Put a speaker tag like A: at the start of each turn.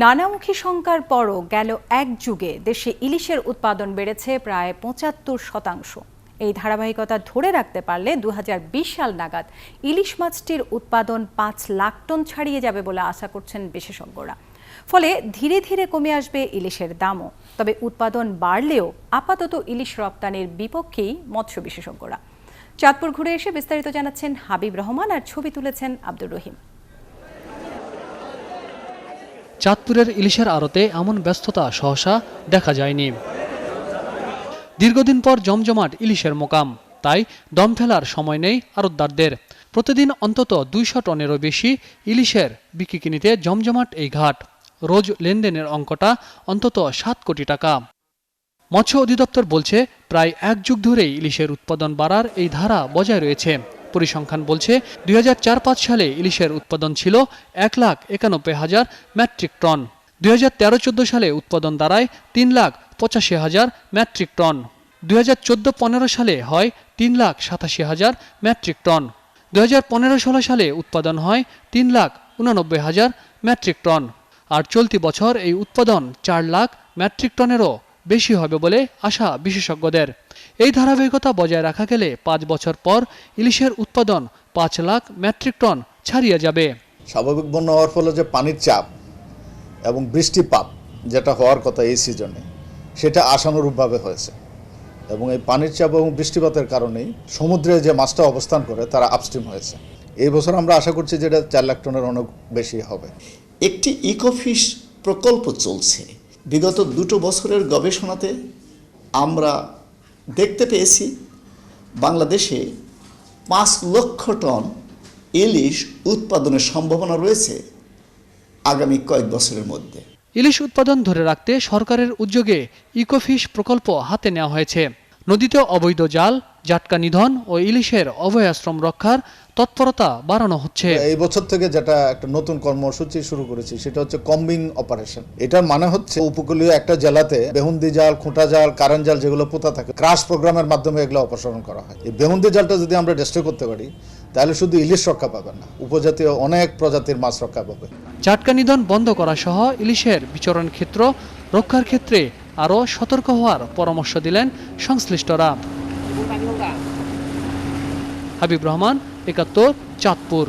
A: নানামুখী শঙ্কার পরও গেল এক যুগে দেশে ইলিশের উৎপাদন বেড়েছে প্রায় পঁচাত্তর শতাংশ। এই ধারাবাহিকতা ধরে রাখতে পারলে দু হাজার বিশ সাল নাগাদ ইলিশ মাছটির উৎপাদন পাঁচ লাখ টন ছাড়িয়ে যাবে বলে আশা করছেন বিশেষজ্ঞরা। ফলে ধীরে ধীরে কমে আসবে ইলিশের দামও। তবে উৎপাদন বাড়লেও আপাতত ইলিশ রপ্তানির বিপক্ষেই মৎস্য বিশেষজ্ঞরা। চাঁদপুর ঘুরে এসে বিস্তারিত জানাচ্ছেন হাবিব রহমান আর ছবি তুলেছেন আব্দুর রহিম।
B: চাঁদপুরের ইলিশের আড়তে এমন ব্যস্ততা সহসা দেখা যায়নি। দীর্ঘদিন পর জমজমাট ইলিশের মোকাম। তাই দম ফেলার সময় নেই আড়তদারদের। প্রতিদিন অন্তত দুইশো টনেরও বেশি ইলিশের বিক্রি কিনিতে জমজমাট এই ঘাট। রোজ লেনদেনের অঙ্কটা অন্তত সাত কোটি টাকা। মৎস্য অধিদপ্তর বলছে, প্রায় এক যুগ ধরেই ইলিশের উৎপাদন বাড়ার এই ধারা বজায় রয়েছে। পরিসংখ্যান বলছে, দুই সালে ইলিশের উৎপাদন ছিল এক লাখ একানব্বই হাজার মেট্রিক টন। দুই হাজার তেরো চোদ্দ সালে উৎপাদন দাঁড়ায় তিন লাখ পঁচাশি হাজার মেট্রিক টন। দুই হাজার চোদ্দ পনেরো সালে হয় তিন লাখ সাতাশি হাজার মেট্রিক টন। দুই হাজার পনেরো ষোলো সালে উৎপাদন হয় তিন লাখ উনানব্বই হাজার মেট্রিক টন। আর চলতি বছর এই উৎপাদন চার লাখ মেট্রিক টনেরও বেশি হবে বলে আশা বিশেষজ্ঞদের। এই ধারাবাহিকতা বজায় রাখা গেলে পাঁচ বছর পর ইলিশের উৎপাদন পাঁচ লাখ মেট্রিক টন ছাড়িয়ে যাবে।
C: স্বাভাবিক বন্যা হওয়ার ফলে যে পানির চাপ এবং বৃষ্টিপাত যেটা হওয়ার কথা এই সিজনে সেটা আশানুরূপভাবে হয়েছে। এবং এই পানির চাপ এবং বৃষ্টিপাতের কারণেই সমুদ্রে যে মাছটা অবস্থান করে তারা আপস্ট্রিম হয়েছে। এই বছর আমরা আশা করছি যে এটা চার লাখ টনের অনেক বেশি হবে।
D: একটি ইকোফিশ প্রকল্প চলছে। বিগত দুটো বছরের গবেষণাতে আমরা দেখতে পেয়েছি বাংলাদেশে পাঁচ লক্ষ টন ইলিশ উৎপাদনের সম্ভাবনা রয়েছে আগামী কয়েক বছরের মধ্যে।
B: ইলিশ উৎপাদন ধরে রাখতে সরকারের উদ্যোগে ইকোফিশ প্রকল্প হাতে নেওয়া হয়েছে। নদীতে অবৈধ জাল জাটকা নিধন ও ইলিশের অভয়াশ্রম রক্ষার তৎপরতা বাড়ানো হচ্ছে।
C: এই বছর থেকে যেটা একটা নতুন কর্মসূচি শুরু করেছি সেটা হচ্ছে কম্বিং অপারেশন। এটার মানে হচ্ছে উপকূলীয় একটা জেলাতে বেহুন্দি জাল খুঁটা জাল কারেন্ট জাল যেগুলো পোতা থাকে ক্রাশ প্রোগ্রামের মাধ্যমে এগুলো অপসারণ করা হয়। এই বেহুন্দি জালটা যদি আমরা ডেস্ট্রয় করতে পারি তাহলে শুধু ইলিশ রক্ষা পাবে না উপজাতীয় অনেক প্রজাতির মাছ রক্ষা পাবে।
B: জাটকা নিধন বন্ধ করা সহ ইলিশের বিচরণ ক্ষেত্র রক্ষার ক্ষেত্রে আরও সতর্ক হওয়ার পরামর্শ দিলেন সংশ্লিষ্টরা। হাবিব রহমান একাত্তর চাঁদপুর।